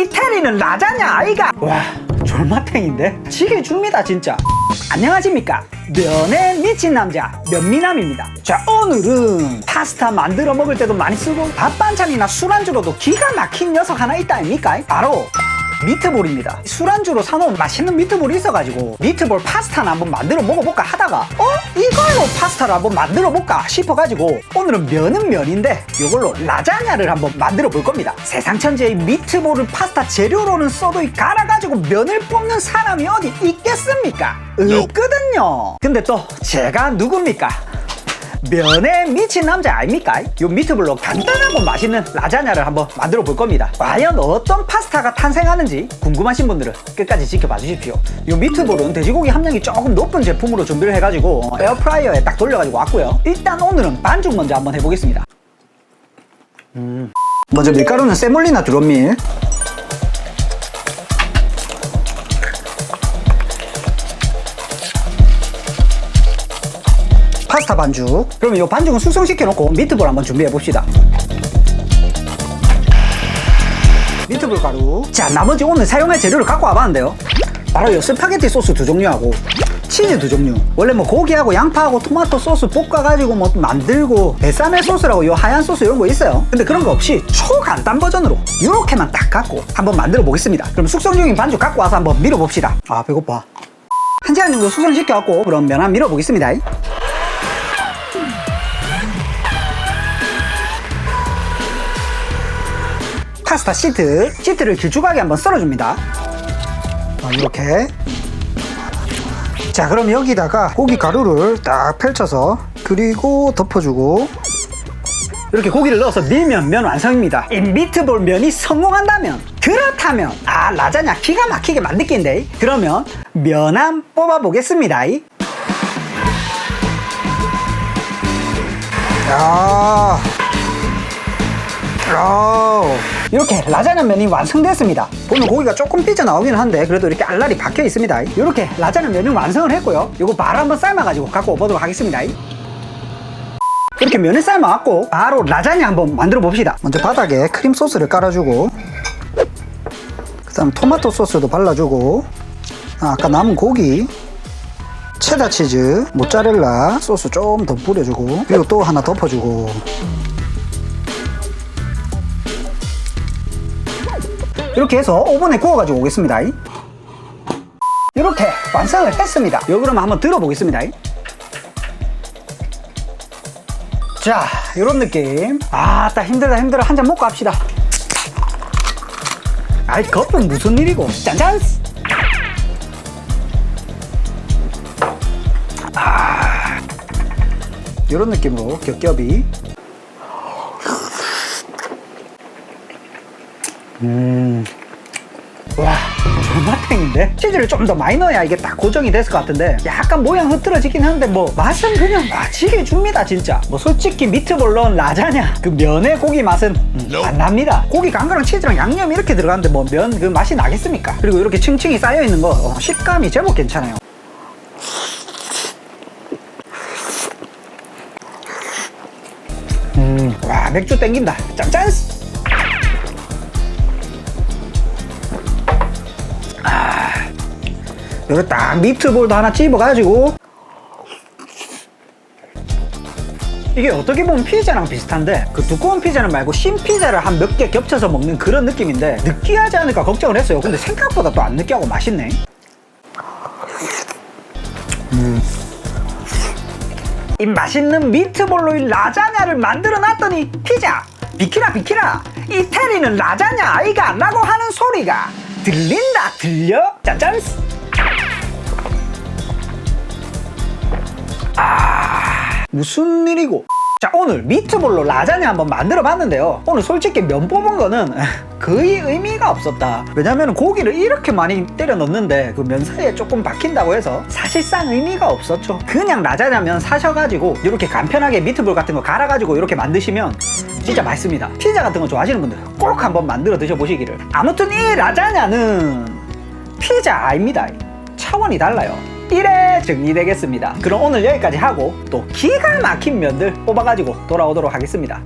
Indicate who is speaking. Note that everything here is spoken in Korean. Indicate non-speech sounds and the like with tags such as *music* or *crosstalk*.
Speaker 1: 이태리는 라자냐 아이가? 와 졸마탱인데? 지게 줍니다 진짜. 안녕하십니까? 면에 미친 남자 면미남입니다. 자 오늘은 파스타 만들어 먹을 때도 많이 쓰고 밥 반찬이나 술안주로도 기가 막힌 녀석 하나 있다 아닙니까? 바로 미트볼입니다 술안주로 사놓은 맛있는 미트볼이 있어가지고 미트볼 파스타나 한번 만들어 먹어볼까 하다가 어? 이걸로 파스타를 한번 만들어 볼까 싶어가지고 오늘은 면은 면인데 이걸로 라자냐를 한번 만들어 볼 겁니다 세상 천지의 미트볼을 파스타 재료로는 써도 이 갈아가지고 면을 뽑는 사람이 어디 있겠습니까? 없거든요 근데 또 제가 누굽니까? 면에 미친 남자 아닙니까? 요 미트볼로 간단하고 맛있는 라자냐를 한번 만들어 볼 겁니다. 과연 어떤 파스타가 탄생하는지 궁금하신 분들은 끝까지 지켜봐 주십시오. 요 미트볼은 돼지고기 함량이 조금 높은 제품으로 준비를 해가지고 에어프라이어에 딱 돌려가지고 왔고요. 일단 오늘은 반죽 먼저 한번 해보겠습니다. 음. 먼저 밀가루는 세몰리나 드론밀 파스타 반죽. 그러면 이 반죽은 숙성시켜 놓고 미트볼 한번 준비해 봅시다. 미트볼 가루. 자 나머지 오늘 사용할 재료를 갖고 와봤는데요. 바로 이 스파게티 소스 두 종류하고 치즈 두 종류. 원래 뭐 고기하고 양파하고 토마토 소스 볶아가지고 뭐 만들고 베사멜 소스라고 요 하얀 소스 이런 거 있어요. 근데 그런 거 없이 초간단 버전으로 이렇게만 딱 갖고 한번 만들어 보겠습니다. 그럼 숙성 중인 반죽 갖고 와서 한번 밀어 봅시다. 아 배고파. 한 시간 정도 숙성시켜 갖고 그럼 면 한번 밀어 보겠습니다 파스타 시트 시트를 길쭉하게 한번 썰어줍니다. 어, 이렇게. 자 그럼 여기다가 고기 가루를 딱 펼쳐서 그리고 덮어주고 이렇게 고기를 넣어서 밀면 면 완성입니다. 이 미트볼 면이 성공한다면 그렇다면 아 라자냐 기가 막히게 만들 낀데. 그러면 면 한 뽑아 보겠습니다. 야 아우. 이렇게 라자냐 면이 완성됐습니다. 보면 고기가 조금 삐져나오긴 한데 그래도 이렇게 알알이 박혀 있습니다. 이렇게 라자냐 면이 완성을 했고요. 이거 바로 한번 삶아가지고 갖고 오도록 하겠습니다. 이렇게 면을 삶아갖고 바로 라자냐 한번 만들어 봅시다. 먼저 바닥에 크림 소스를 깔아주고 그 다음 토마토 소스도 발라주고 아, 아까 남은 고기 체다 치즈, 모짜렐라 소스 좀 더 뿌려주고 그리고 또 하나 덮어주고 이렇게 해서 오븐에 구워가지고 오겠습니다. 이렇게 완성을 했습니다. 요 그러면 한번 들어보겠습니다. 자, 이런 느낌. 아, 딱 힘들다 힘들어 한 잔 먹고 합시다. 아이, 거품 무슨 일이고. 짠짠! 아, 이런 느낌으로 겹겹이. 음. 와, 존맛탱인데? 치즈를 좀 더 많이 넣어야 이게 딱 고정이 됐을 것 같은데 약간 모양 흐트러지긴 한데 뭐 맛은 그냥 맛지게 줍니다 진짜. 뭐 솔직히 미트볼 넣은 라자냐 그 면의 고기 맛은 음, 안 납니다. 고기 간거랑 치즈랑 양념 이렇게 들어가는데 뭐 면 그 맛이 나겠습니까? 그리고 이렇게 층층이 쌓여있는 거 어, 식감이 제법 괜찮아요. 음, 와 맥주 땡긴다. 짠짠 여기 딱 미트볼도 하나 찝어가지고. 이게 어떻게 보면 피자랑 비슷한데 그 두꺼운 피자는 말고 신 피자를 한 몇 개 겹쳐서 먹는 그런 느낌인데 느끼하지 않을까 걱정을 했어요. 근데 생각보다 또 안 느끼하고 맛있네. 음. 이 맛있는 미트볼로 이 라자냐를 만들어 놨더니 피자 비키라 비키라. 이태리는 라자냐 아이가 라고 하는 소리가 들린다 들려? 짜잔 아 무슨 일이고? 자 오늘 미트볼로 라자냐 한번 만들어 봤는데요. 오늘 솔직히 면 뽑은 거는 *laughs* 거의 의미가 없었다. 왜냐면 고기를 이렇게 많이 때려 넣는데 그 면 사이에 조금 박힌다고 해서 사실상 의미가 없었죠. 그냥 라자냐면 사셔가지고 이렇게 간편하게 미트볼 같은 거 갈아가지고 이렇게 만드시면 진짜 맛있습니다. 피자 같은 거 좋아하시는 분들 꼭 한번 만들어 드셔보시기를. 아무튼 이 라자냐는 피자 아닙니다. 차원이 달라요 이래 정리되겠습니다. 그럼 오늘 여기까지 하고 또 기가 막힌 면들 뽑아가지고 돌아오도록 하겠습니다.